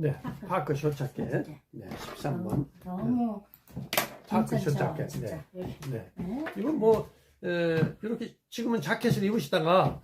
네, 파크. 파크 쇼자켓. 네. 네, 13번. 너무 파크 괜찮죠, 쇼자켓. 진짜. 네. 네. 네. 이건 뭐 에, 이렇게 지금은 자켓을 입으시다가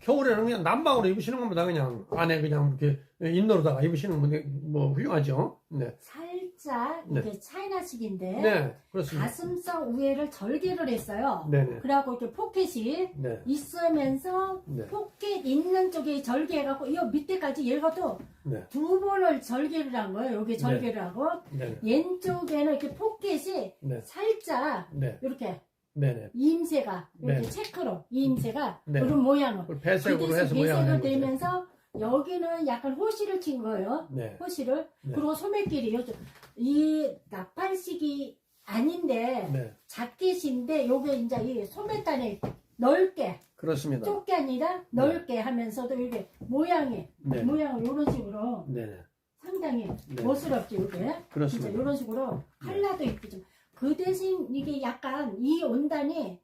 겨울에는 그냥 남방으로 입으시는 겁니다. 그냥 안에 그냥 이렇게 인너로다가 입으시는 건데 뭐 훌륭하죠. 네, 살 짝 네. 이게 차이나식인데 네, 그렇습니다. 가슴선 우회를 절개를 했어요. 네, 네, 그래갖고 이렇게 포켓이 네, 있으면서 네, 포켓 있는 쪽에 절개해갖고 이 밑에까지 얘가 또두 네, 번을 절개를 한 거예요. 여기 절개를 하고 네, 왼쪽에는 이렇게 포켓이 네, 살짝 네, 이렇게 네, 네. 이임새가 이렇게 네. 체크로 이임새가 네. 그런 모양으로 배색으로 해서 모양을 배색을 한 거죠. 되면서 여기는 약간 호시를 친 거예요. 네, 호시를 네. 그리고 소매끼리 요즘 이 나팔식이 아닌데 네, 자켓인데 요게 이제 이 소매단에 넓게 그렇습니다. 좁게 아니라 넓게 하면서도 이게 모양이 네, 모양을 이런 식으로 네, 네, 상당히 네. 멋스럽죠 이게 그렇습니다. 이런 식으로 컬러도 이쁘죠 그 대신 이게 약간 이 원단이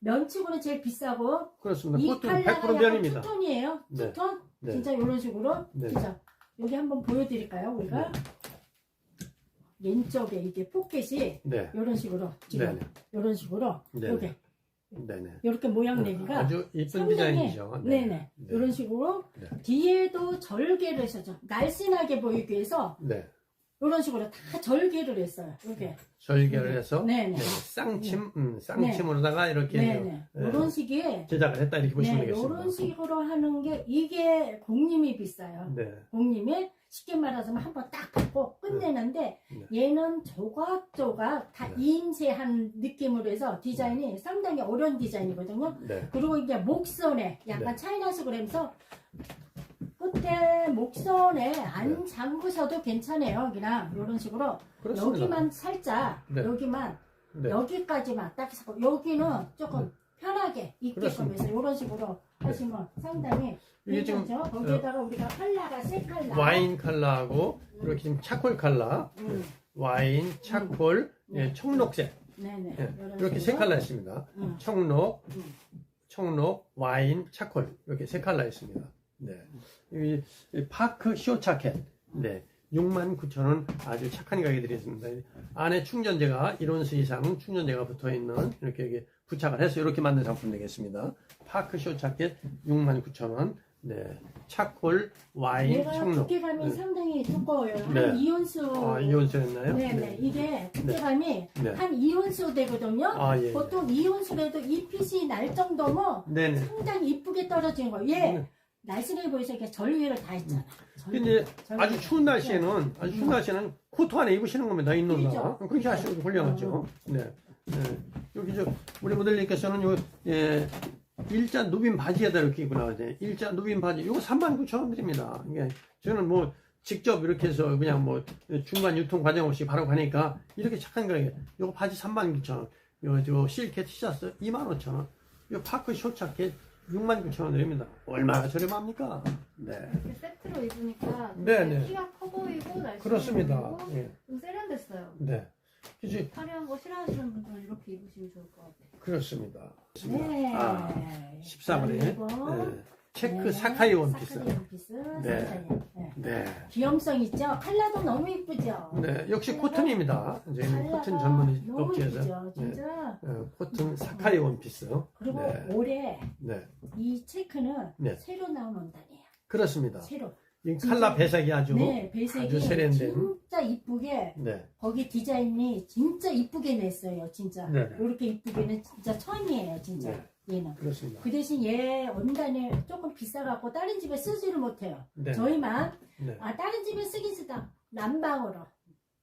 면치고는 제일 비싸고 그렇습니다. 이 보통 컬러가 100% 약간 면입니다. 투톤이에요 네. 투톤 네, 진짜 이런 식으로 네. 진짜 여기 한번 보여드릴까요 우리가 왼쪽에 이게 포켓이 네, 이런 식으로 지금 네, 이런 식으로 네, 이렇게 네, 네. 이렇게 모양 내기가 아주 이쁜 상당히 디자인이죠. 네 네 네. 이런 식으로 네. 뒤에도 절개를 했었죠 날씬하게 보이기 위해서 네, 이런 식으로 다 절개를 했어요. 이렇게. 절개를 해서? 네네. 네, 쌍침, 음, 쌍침으로다가 이렇게 네네. 네. 이런 식의 제작을 했다 이렇게 보시면 네 되겠습니다. 이런 식으로 하는 게 이게 공님이 비싸요. 네, 공님이 쉽게 말하자면 한 번 딱 받고 끝내는데 얘는 조각조각 다 네. 이임새한 느낌으로 해서 디자인이 상당히 어려운 디자인이거든요. 네, 그리고 이제 목선에 약간 네. 차이나식으로 해서 끝에 목선에 안 잠그셔도 괜찮아요 그냥 이런 식으로 그렇습니다. 여기만 살짝 네. 여기만 네, 여기까지만 딱 해서 여기는 조금 네. 편하게 입게끔 그렇습니다. 해서 이런 식으로 하시면 상당히 이게 지금 어, 괜찮죠 거기에다가 우리가 컬러가 세 컬러 와인 컬러하고 이렇게 지금 차콜 컬러, 음, 와인, 차콜, 음. 예, 청록색 네네 예, 이런 이렇게 세 식으로. 컬러 있습니다. 음. 청록, 음. 청록, 와인, 차콜 이렇게 세 컬러 있습니다. 네, 이, 이 파크 쇼 자켓, 네, 69,000원 아주 착한 가격에 드리겠습니다. 안에 충전재가 1온스 이상 충전재가 붙어 있는 이렇게, 이렇게 부착을 해서 이렇게 만든 상품 되겠습니다. 파크 쇼 자켓 69,000원, 네, 차콜, 와인, 얘가 청록. 두께감이 네. 상당히 두꺼워요 네. 한 2온수 아, 이온수였나요? 네 네 이게 두께감이 네. 한 2온수 되거든요 아, 예. 예. 보통 2온수라도 이 핏이 날 정도면 네네. 상당히 이쁘게 떨어지는 거예요 얘 네. 날씬하게 보여서 이렇게 절개를 다 했잖아 절개. 근데. 아주 추운 날씨에는 아주 추운 날씨에는 코트 안에 입으시는 겁니다. 인노가 그렇죠. 그렇게 하시면 훌륭하죠. 네. 네. 여기 저 우리 모델님께서는 요 예, 일자 누빈 바지에다 이렇게 입고 나오죠. 일자 누빈 바지 이거 39,000원 드립니다. 이게 저는 뭐 직접 이렇게 해서 그냥 뭐 중간 유통 과정 없이 바로 가니까 이렇게 착한 거예요. 요거 바지 39,000원. 요저 실케 티셔츠 25,000원. 요 파크 쇼차켓 69,000원 드립니다. 얼마나 저렴합니까? 네. 이렇게 세트로 입으니까 네, 되게 네. 키가 커 보이고 날씬해 그렇습니다. 보이고 예. 좀 세련됐어요. 네. 그지 화려한 거 싫어하시는 분들은 이렇게 입으시면 좋을 것 같아요. 그렇습니다. 네. 아, 14번에 그리고 네. 체크 네, 사카이 원피스. 사카이 원피스. 네. 네. 네. 귀염성 있죠? 컬러도 너무 이쁘죠? 네. 역시 코튼입니다. 컬러가 코튼 전문 너무 업체에서 이쁘죠? 네. 진짜. 어, 코튼 사카이 원피스. 그리고 네. 올해 네. 이 체크는 네. 새로 나온 원단이에요. 그렇습니다. 새로. 이 칼라 배색이 아주 네, 배색이 아주 세련된. 진짜 이쁘게 네. 거기 디자인이 진짜 이쁘게 냈어요, 진짜. 네, 네. 이렇게 이쁘게는 진짜 천이에요, 진짜. 네. 얘는. 그렇습니다. 그 대신 얘 원단이 조금 비싸갖고 다른 집에 쓰지를 못해요. 네. 저희만 네. 아 다른 집에 쓰긴 쓰다 난방으로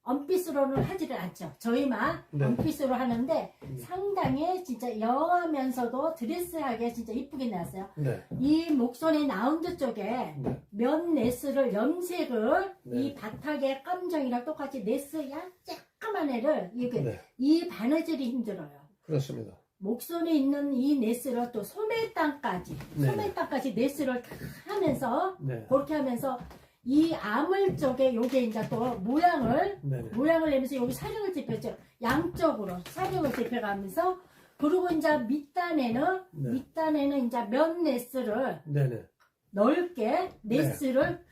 언피스로는 하지를 않죠. 저희만 네. 언피스로 하는데 음. 상당히 진짜 영하면서도 드레스하게 진짜 이쁘게 나왔어요. 네. 이 목선의 라운드 쪽에 네. 면 네스를 염색을 네. 이 바닥에 깜정이랑 똑같이 네스 약쬐까만 애를 이게 네. 이 바느질이 힘들어요. 그렇습니다. 목선에 있는 이 네스를 또 소매 땅까지 네. 소매 땅까지 네스를 다 하면서 네. 그렇게 하면서 이 아물 쪽에 요게 이제 또 모양을 네. 모양을 내면서 여기 사령을 집혔죠 양쪽으로 사령을 집혀가면서 그리고 이제 밑단에는 네. 밑단에는 이제 면 네스를 네. 네. 넓게 네스를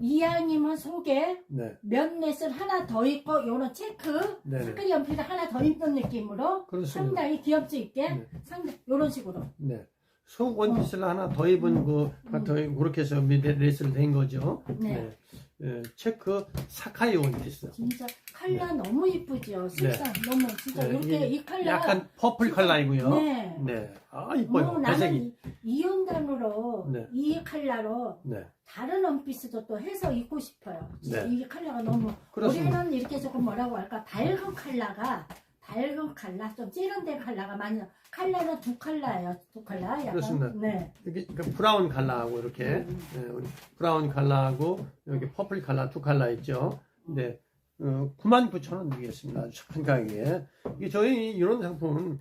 이왕이면 속에 네, 몇넷을 하나 더 있고 요런 체크 네, 네. 스크린 연필을 하나 더 있는 느낌으로 그렇습니다. 상당히 귀엽지 있게 네. 상당히 요런 식으로 네. 속 원피스를 하나 더 입은 그, 더 그렇게 해서 밑에 레이스를 된 거죠. 네. 예, 체크 사카이 원피스. 진짜 컬러 너무 이쁘죠 색상 너무 진짜 네, 이렇게 이 컬러 약간 퍼플 컬러이고요. 네. 네. 아, 이뻐요. 어, 나는 이온단으로 네. 이 컬러로 네. 다른 원피스도 또 해서 입고 싶어요. 네. 이 컬러가 너무 그렇습니다. 우리는 이렇게 조금 뭐라고 할까 밝은 컬러가 밝은 컬러 좀 찌른데 컬러가 많이 나- 컬러는 두 컬러예요. 두 컬러 약간 그렇습니다. 네. 이렇게 그 브라운 컬러하고 이렇게 우리 브라운 컬러하고 여기 퍼플 컬러 두 컬러 있죠. 네. 어, 99,000원 드리겠습니다. 아주 착한 가격에. 이게 저희 이런 상품은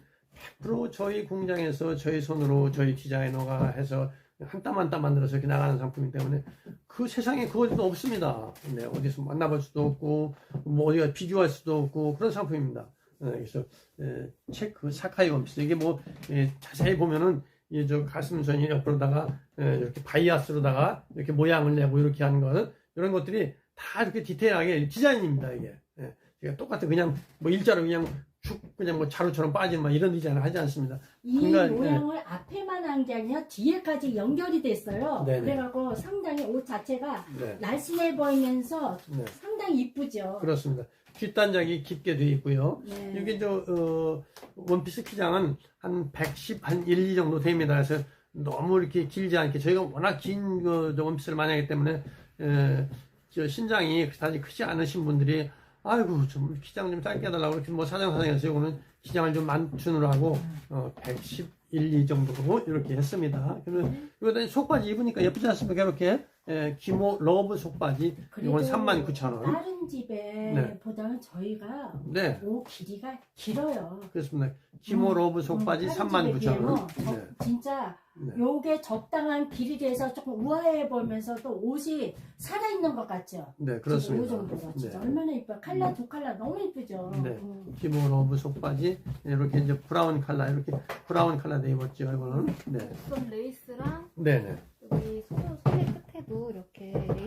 100% 저희 공장에서 저희 손으로 저희 디자이너가 해서 한 땀 한 땀 만들어서 이렇게 나가는 상품이기 때문에 그 세상에 그 어디도 없습니다. 네, 어디서 만나볼 수도 없고 뭐 어디가 비교할 수도 없고 그런 상품입니다. 네, 그래서 에, 체크 사카이 원피스 이게 뭐 예, 자세히 보면은 이저 가슴선이 옆으로다가 예, 이렇게 바이아스로다가 이렇게 모양을 내고 이렇게 하는 것은 이런 것들이 다 이렇게 디테일하게 디자인입니다 이게 예, 제가 똑같은 그냥 뭐 일자로 그냥 쭉 그냥 뭐 자루처럼 빠지는 막 이런 디자인을 하지 않습니다. 이 그러니까, 모양을 앞에만 한 게 아니라 뒤에까지 연결이 됐어요. 네네. 그래갖고 상당히 옷 자체가 네, 날씬해 보이면서 네, 상당히 이쁘죠. 그렇습니다. 뒷단장이 깊게 돼 있고요. 네. 이게 저 어, 원피스 키장은 한 110, 한 1, 2 정도 됩니다. 그래서 너무 이렇게 길지 않게 저희가 워낙 긴 그, 저 원피스를 많이 하기 때문에 에, 저 신장이 그다지 크지 않으신 분들이 아이고 좀 키장 좀 짧게 해달라고 이렇게 뭐 사장 사장에서 이거는 키장을 좀 맞추느라고 하고 어, 111, 2 정도로 이렇게 했습니다. 그러면 이거 속바지 입으니까 예쁘지 않습니까? 이렇게 에, 기모 러브 속바지 이건 39,000원. 다른 집에 네. 보다는 저희가 네. 옷 길이가 길어요. 그렇습니다. 기모 러브 속바지 음, 다른 집에 39,000원. 비해서 네. 저- 진짜 네. 요게 적당한 길이 돼서 조금 우아해 보면서 또 옷이 살아있는 것 같죠? 네, 이 그렇습니다. 정도가 진짜 네. 얼마나 이뻐요. 컬러 두 컬러 너무 이쁘죠? 네. 음. 기모 러브 속바지 이렇게 이제 브라운 컬러 이렇게 브라운 컬러 돼 입었죠. 이거는. 네. 우선 레이스랑 네, 네.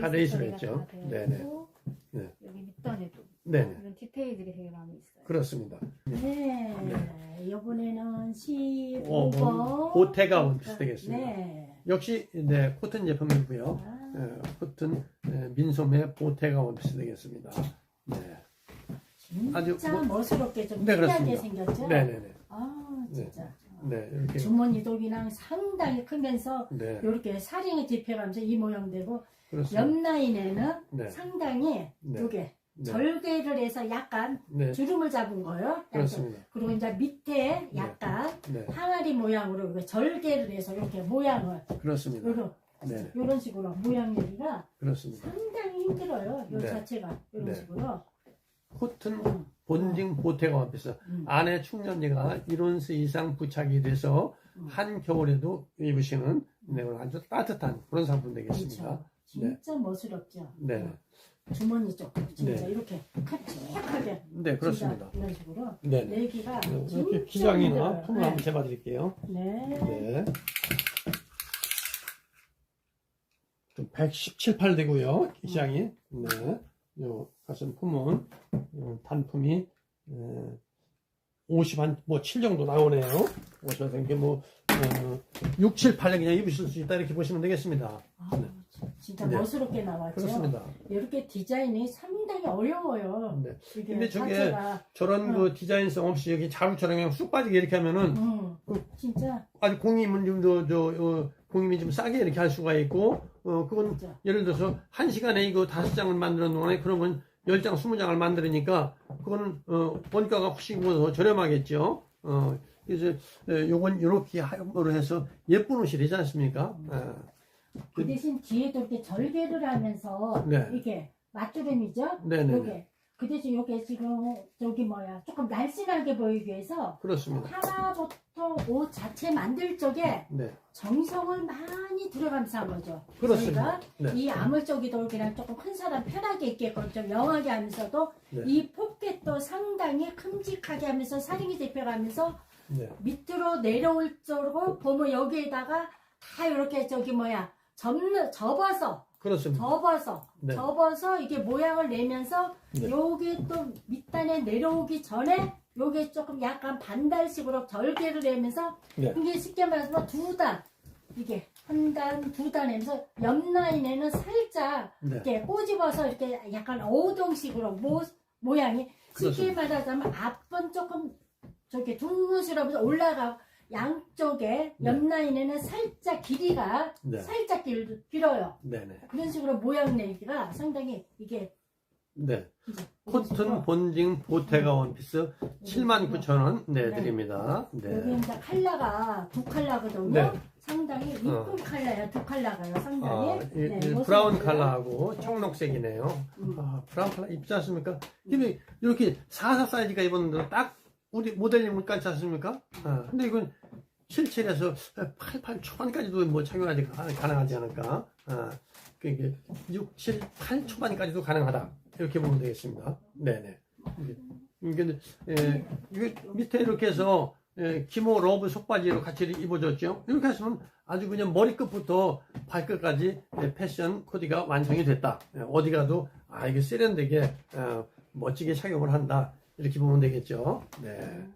되어 네네. 네. 여기 밑단에도 네, 네. 이런 디테일들이 되게 많이 있어요. 그렇습니다. 네. 이번에는 15번. 어, 뭐, 보테가 원피스 되겠습니다. 네. 역시 네, 코튼 제품이고요. 아, 예, 코튼 예, 민소매 보테가 원피스 되겠습니다. 네. 진짜 아주 뭐- 멋스럽게 좀 네, 특이하게. 생겼죠? 네, 네, 네. 아, 진짜. 네, 이렇게 주머니도 그냥 상당히 크면서 네. 이렇게 사랑에 집혀가면서 이 모양 되고 그렇습니다. 옆 라인에는 네. 상당히 네. 요게 네. 절개를 해서 약간 네. 주름을 잡은 거예요. 그렇습니다. 그리고 이제 밑에 약간 네. 항아리 모양으로 절개를 해서 이렇게 모양을 그렇습니다. 요런 네. 요런 식으로 모양 내기가 그렇습니다. 상당히 힘들어요. 요 네. 자체가 이런 네. 식으로. 코튼 본징 보테가 원피스 음. 안에 충전지가 1온스 이상 부착이 돼서 음. 한 겨울에도 입으시는 네, 아주 따뜻한 그런 상품 되겠습니다. 그렇죠. 진짜 멋스럽죠. 네, 주머니 쪽 진짜 네. 이렇게 큼직하게 네 그렇습니다. 이런 식으로 네, 네. 내기가 이렇게 진짜 기장이나. 품을 한번 재봐드릴게요. 네. 네. 좀 117, 8 되고요. 기장이. 네. 요 가슴 품은 요 단품이 50한뭐7 정도 나오네요. 50한 게뭐 어, 6, 7, 8에 그냥 입으실 수 있다 이렇게 보시면 되겠습니다. 아, 네. 진짜 네. 멋스럽게 나왔죠. 그렇습니다. 이렇게 디자인이 상당히 어려워요. 네. 근데 저게 자체가 저런 그 디자인성 없이 여기 자루처럼 그냥 쑥 빠지게 이렇게 하면은 음, 그- 진짜 아주 공임은 좀더 저 어, 공임이 좀 싸게 이렇게 할 수가 있고 어 그건 진짜 예를 들어서 한 시간에 이거 다섯 장을 만드는 동안에 그런 건열 장, 스무 장을 만들으니까 그거는 어 원가가 훨씬 더 저렴하겠죠. 어 그래서 어, 요건 이렇게 함으로 해서 예쁜 옷이 되지 않습니까? 아, 그 대신 뒤에도 이렇게 절개를 하면서 네. 이게 맞주름이죠. 네네 요게 그 대신 요게 지금 저기 뭐야 조금 날씬하게 보이기 위해서 그렇습니다. 하나부터 옷 자체 만들 적에 네 정성을 많이 들어가면서 한 거죠. 그렇습니다. 저희가 네. 이 쪽이도 그냥 조금 큰 사람 편하게 입게끔 좀 영하게 하면서도 네. 이 포켓도 상당히 큼직하게 하면서 사링이 잡혀가면서 네 밑으로 내려올 쪽으로 보면 여기에다가 다 이렇게 저기 뭐야 접는 접어서 그렇습니다. 접어서 네. 접어서 이게 모양을 내면서 네. 요게 또 밑단에 내려오기 전에 요게 조금 약간 반달식으로 절개를 내면서 네. 이게 쉽게 말해서 두 단 이게 한 단 두단 내면서 옆 라인에는 살짝 네. 이렇게 꼬집어서 이렇게 약간 어우동식으로 모, 모양이 쉽게 그렇습니다. 말하자면 앞은 조금 저렇게 둥근스러워서 올라가고 양쪽에 네. 옆 라인에는 살짝 길이가 네. 살짝 길, 길어요. 네네. 그런 식으로 모양 내기가 상당히 이게 네. 이제 코튼 본징 보테가 원피스 79,000원 네. 내드립니다. 네. 여기 이제 컬러가 두 컬러거든요. 네. 상당히 이쁜 어. 컬러예요. 두 컬러가요. 상당히. 아, 이- 네, 브라운. 컬러하고 청록색이네요. 음. 아, 브라운 컬러 입지 않습니까? 근데 이렇게 44 사이즈가 입었는데 딱 우리 모델님을 같지 않습니까? 아, 근데 이건 77에서 88 초반까지도 뭐 착용하지 가- 가능하지 않을까? 아, 그게 6, 7, 8 초반까지도 가능하다. 이렇게 보면 되겠습니다. 네네. 이게, 예, 이게 밑에 이렇게 해서 예, 기모 러브 속바지로 같이 입어줬죠. 이렇게 하시면 아주 그냥 머리끝부터 발끝까지 예, 패션 코디가 완성이 됐다. 예, 어디 가도 아 이게 세련되게 어, 멋지게 착용을 한다. 이렇게 보면 되겠죠. 네.